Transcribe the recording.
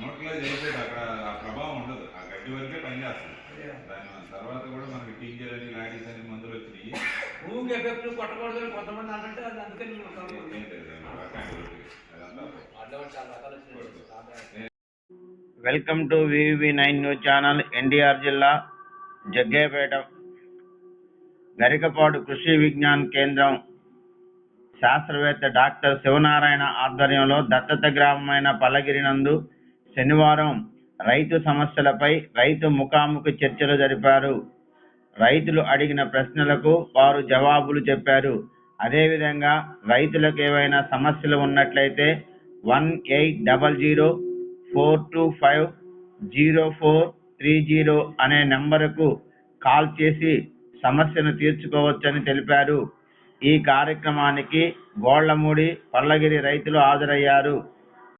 నోట్లో చేస్తే అక్కడ ఆ ప్రభావం ఉండదు. ఆ గడ్డి వరకే పనిచేస్తుంది దాని తర్వాత కూడా మనకి టీచర్ అని లాడీస్ అని మందులు వచ్చినాయి. భూమికి ఎఫెక్ట్ కొట్టకూడదు అని కొంతమంది అంటే అది అందుకని మేము కాపాడుకుంటాం. ఏం లేదు దాని రకాన్ని ఒకటి. అదంతా అడ్డవాడు చాలా రకాలు వచ్చినాయి. Welcome to VV nine news channel NTR జిల్లా జగ్గయ్యపేట. గరికపాడు కృషి విజ్ఞాన్ కేంద్రం. శాస్త్రవేత్త డాక్టర్ శివనారాయణ ఆధ్వర్యంలో దత్తత గ్రామమైన పల్లగిరి నందు శనివారం రైతు సమస్యలపై రైతు ముఖాముఖి చర్చలు జరిపారు. రైతులు అడిగిన ప్రశ్నలకు వారు జవాబులు చెప్పారు. అదేవిధంగా రైతులకు ఏవైనా సమస్యలు ఉన్నట్లయితే one eight double zero four two five zero four three zero అనే నెంబరుకు కాల్ చేసి సమస్యను తీర్చుకోవచ్చని తెలిపారు. ఈ కార్యక్రమానికి గోళ్ళమూడి పల్లగిరి రైతులు హాజరయ్యారు.